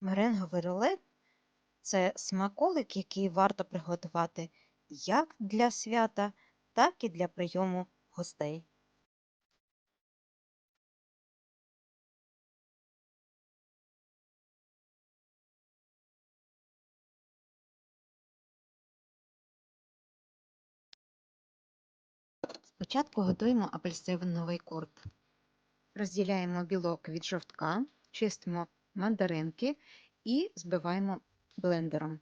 Меренговий рулет це смаколик, який варто приготувати як для свята, так і для прийому гостей. Спочатку готуємо апельсиновий курт. Розділяємо білок від жовтка, чистимо мандаринки і збиваємо блендером.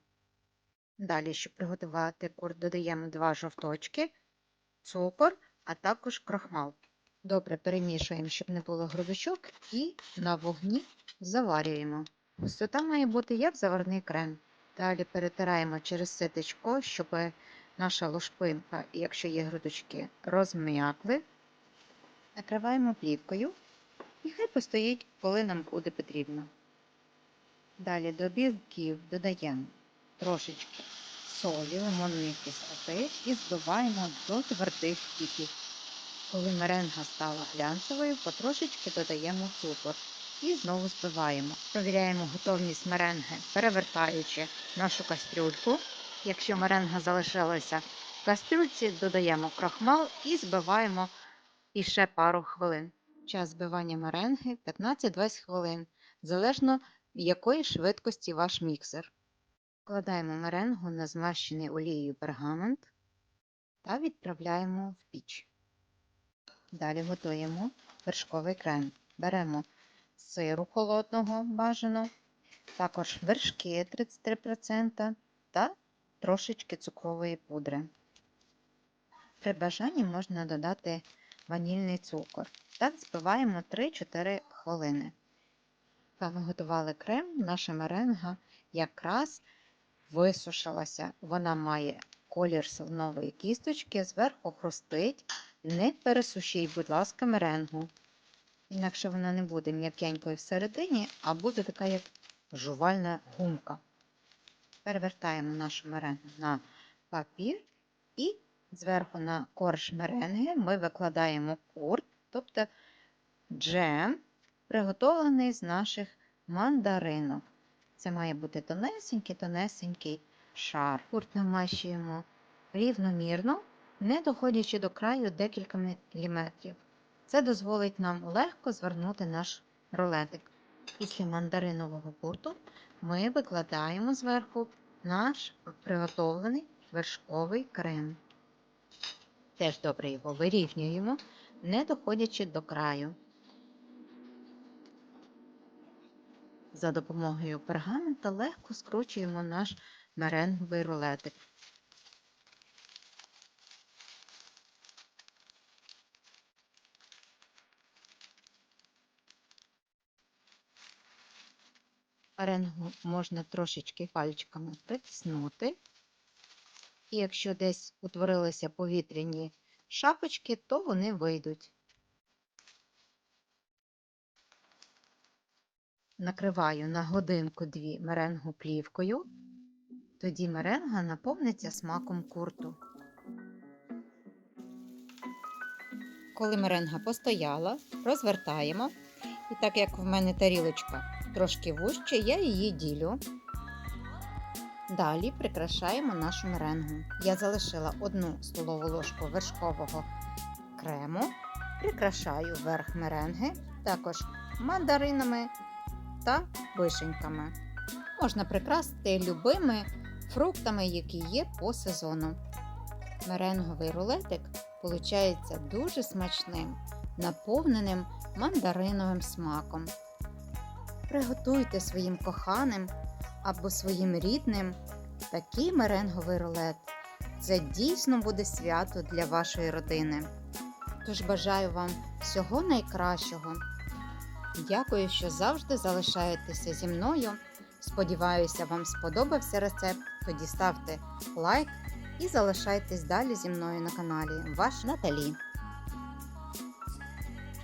Далі, щоб приготувати курт, додаємо два жовточки, цукор, а також крохмал. Добре перемішуємо, щоб не було грудочок, і на вогні заварюємо. Густота має бути як заварний крем. Далі перетираємо через ситечко, щоб наша лушпинка, якщо є грудочки, розм'якли. Накриваємо плівкою і хай постоїть, коли нам буде потрібно. Далі до білків додаємо трошечки солі, лимонної кислоти і збиваємо до твердих тіків. Коли меренга стала глянцевою, потрошечки додаємо цукор і знову збиваємо. Провіряємо готовність меренги, перевертаючи нашу кастрюльку. Якщо меренга залишилася в кастрюльці, додаємо крахмал і збиваємо іще пару хвилин. Час збивання меренги 15-20 хвилин, залежно якої швидкості ваш міксер. Вкладаємо меренгу на змащений олією пергамент та відправляємо в піч. Далі готуємо вершковий крем. Беремо сиру холодного бажано, також вершки 33% та трошечки цукрової пудри. При бажанні можна додати ванільний цукор. Так збиваємо 3-4 хвилини. Поки ми готували крем, наша меренга якраз висушилася. Вона має колір слонової кісточки, зверху хрустить. Не пересушіть, будь ласка, меренгу. Інакше вона не буде м'якенькою всередині, а буде така, як жувальна гумка. Перевертаємо нашу меренгу на папір і зверху на корж меренги ми викладаємо курт, тобто джем, приготовлений з наших мандаринок. Це має бути тонесенький-тонесенький шар. Курт намащуємо рівномірно, не доходячи до краю декілька міліметрів. Це дозволить нам легко звернути наш рулетик. Після мандаринового курту ми викладаємо зверху наш приготовлений вершковий крем. Теж добре його вирівнюємо, не доходячи до краю. За допомогою пергамента легко скручуємо наш меренговий рулетик. Меренгу можна трошечки пальчиками притиснути. І якщо десь утворилися повітряні шапочки, то вони вийдуть. Накриваю на годинку-дві меренгу плівкою, тоді меренга наповниться смаком курту. Коли меренга постояла, розвертаємо. І так як в мене тарілочка трошки вужче, я її ділю. Далі прикрашаємо нашу меренгу. Я залишила одну столову ложку вершкового крему, прикрашаю верх меренги, також мандаринами та вишеньками. Можна прикрасити любими фруктами, які є по сезону. Меренговий рулетик виходить дуже смачним, наповненим мандариновим смаком. Приготуйте своїм коханим або своїм рідним такий меренговий рулет. Це дійсно буде свято для вашої родини. Тож бажаю вам всього найкращого. Дякую, що завжди залишаєтеся зі мною. Сподіваюся, вам сподобався рецепт. Тоді ставте лайк і залишайтесь далі зі мною на каналі. Ваш Наталі.